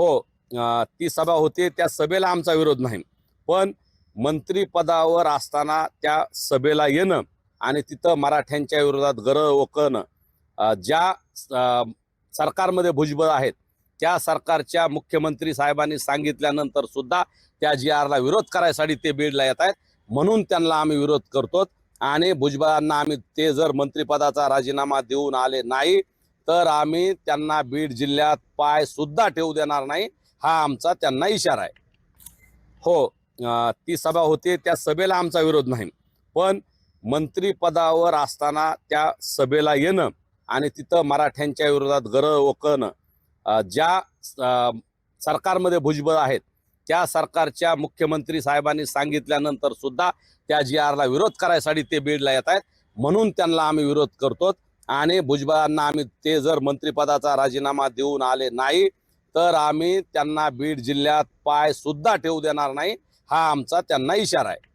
हो ती सभा होती त्या सभेला आमचा विरोध नाही. पण मंत्रीपदावर असताना त्या सभेला येणं आणि तिथं मराठ्यांच्या विरोधात गर ओकणं ज्या सरकारमध्ये भुजबळ आहेत त्या सरकारच्या मुख्यमंत्री साहेबांनी सांगितल्यानंतर सुद्धा त्या जी आरला विरोध करायसाठी ते बीडला येत आहेत म्हणून त्यांना आम्ही विरोध करतो आणि भुजबळांना आम्ही ते जर मंत्रिपदाचा राजीनामा देऊन आले नाही तर आम्ही त्यांना बीड जिल्ह्यात पाय सुद्धा ठेवू देणार नाही हा आमचा त्यांना इशारा आहे. हो ती सभा होती त्या सभेला आमचा विरोध नाही. पण मंत्रीपदावर असताना त्या सभेला येणं आणि तिथं मराठ्यांच्या विरोधात गरळ ओकणं ज्या सरकारमध्ये भुजबळ आहेत त्या सरकारच्या मुख्यमंत्री साहेबांनी सांगितल्यानंतर सुद्धा त्या जी आरला विरोध करायसाठी ते बीडला येत आहेत म्हणून त्यांना आम्ही विरोध करतो आणि भुजबळांना आम्ही ते जर मंत्रिपदाचा राजीनामा देऊन आले नाही तर आम्ही त्यांना बीड जिल्ह्यात पाय सुद्धा ठेवू देणार नाही हा आमचा त्यांना इशारा आहे.